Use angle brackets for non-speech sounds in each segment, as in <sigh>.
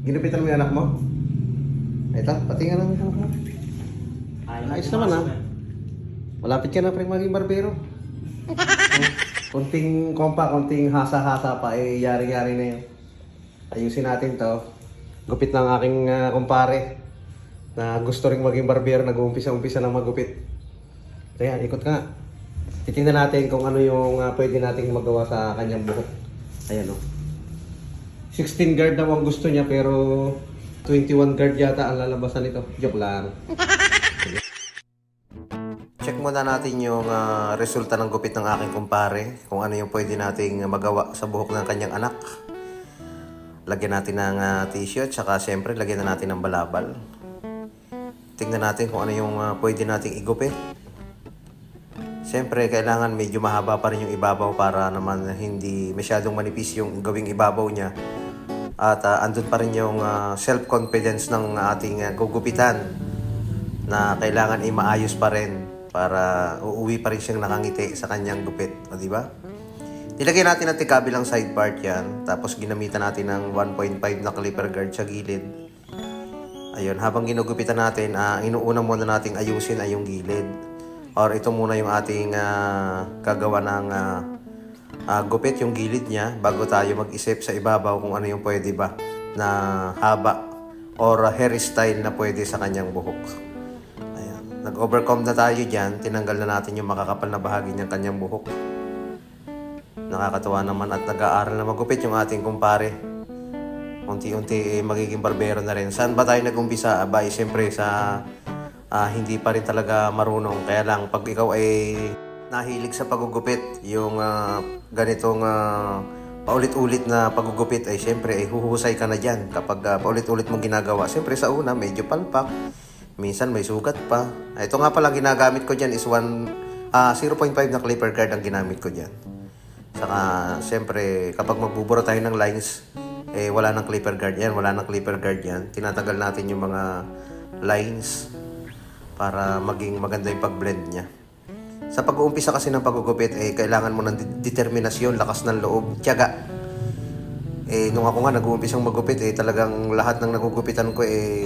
Ginupitan mo yung anak mo? Ito, pati nga lang. Ayos naman ah. Malapit ka na pre maging barbero. <laughs> konting kompa, konting hasa-hasa pa, eh yari-yari na yun. Ayusin natin to. Gupit ng aking ah, kumpare na gusto ring maging barbero, nag-uumpisa-umpisa na magupit. Kaya, ikot ka nga. Titingnan natin kung ano yung ah, pwede nating magawa sa kanyang buhok. Ayan o. 16 guard daw ang gusto niya pero 21 guard yata ang lalabasan nito. Joke lang. <laughs> Check muna natin yung ah, resulta ng gupit ng aking kumpare. Kung ano yung pwede nating magawa sa buhok ng kanyang anak. Lagyan natin ng ah, tissue at saka siyempre lagyan na natin ng balabal. Tingnan natin kung ano yung ah, pwede nating igupit. Siyempre, kailangan medyo mahaba pa rin yung ibabaw para naman hindi masyadong manipis yung gawing ibabaw niya. At ah, andun pa rin yung ah, self-confidence ng ating ah, gugupitan na kailangan ay maayos pa rin para uuwi pa rin siyang nakangiti sa kanyang gupit. O, di ba? Nilagay natin ang tikabilang side part yan. Tapos ginamitan natin ng 1.5 na clipper guard sa gilid. Ayun, habang ginugupitan natin, ah, inuuna muna nating ayusin ay yung gilid. Or ito muna yung ating ah, gagawa ng ah, ah, gupit, yung gilid niya, bago tayo mag-isip sa ibabaw kung ano yung pwede ba na haba or ah, hairstyle na pwede sa kanyang buhok. Ayan. Nag-overcome na tayo dyan, tinanggal na natin yung makakapal na bahagi ng kanyang buhok. Nakakatawa naman at nag-aaral na magupit yung ating kumpare unti-unti eh, magiging barbero na rin. Saan ba tayo nag-umpisa? Abay, siyempre sa ah, hindi pa rin talaga marunong. Kaya lang, pag ikaw ay nahilig sa pagugupit, yung ah, ganitong ah, paulit-ulit na pagugupit, ay siyempre, ay huhusay ka na dyan. Kapag ah, paulit-ulit mong ginagawa, siyempre sa una, medyo palpak. Minsan may sugat pa. Ito nga pala ginagamit ko dyan is one, ah, 0.5 na clipper guard ang ginamit ko dyan. Saka, siyempre, kapag magbubura tayo ng lines, eh, wala nang clipper guard yan, wala nang clipper guard yan. Tinatanggal natin yung mga lines para maging maganda yung pag-blend niya. Sa pag-uumpisa kasi ng pagugupit, eh, kailangan mo ng de- determinasyon, lakas ng loob, tiyaga. Eh, nung ako nga nag-uumpisang magupit, eh, talagang lahat ng nagugupitan ko, eh,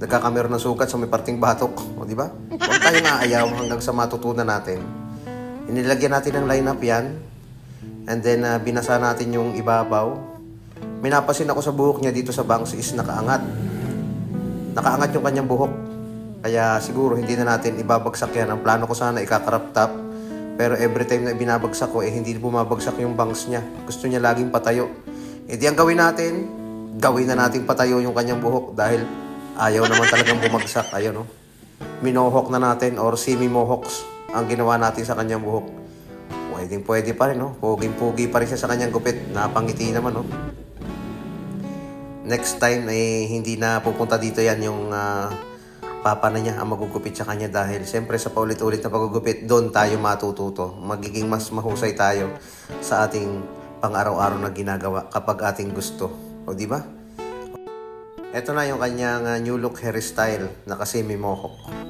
nagkakamero ng sukat sa may parting batok. <laughs> O, di ba? Huwag tayong aayaw hanggang sa matutunan natin. Inilagyan natin ng lineup yan. And then, ah, binasa natin yung ibabaw. May napasin ako sa buhok niya dito sa bangs is nakaangat. Nakaangat yung kanyang buhok. Kaya siguro hindi na natin ibabagsak yan. Ang plano ko sana ikakarap top. Pero every time na binabagsak ko, eh hindi bumabagsak yung bangs niya. Gusto niya laging patayo. Eh di ang gawin natin, gawin na natin patayo yung kanyang buhok dahil ayaw naman talagang bumagsak. Ayun, no? Minohawk na natin or semi-mohawks ang ginawa natin sa kanyang buhok. Pwedeng pwede pa rin, no? Puging-pugi pa rin siya sa kanyang gupit. Napangiti naman, no? Next time, eh, hindi na pupunta dito yan yung ah, papa niya ang magugupit sa kanya dahil siyempre sa paulit-ulit na pagugupit, doon tayo matututo. Magiging mas mahusay tayo sa ating pang-araw-araw na ginagawa kapag ating gusto. O di ba? Ito na yung kanyang ah, new look hairstyle na kasi may mohawk.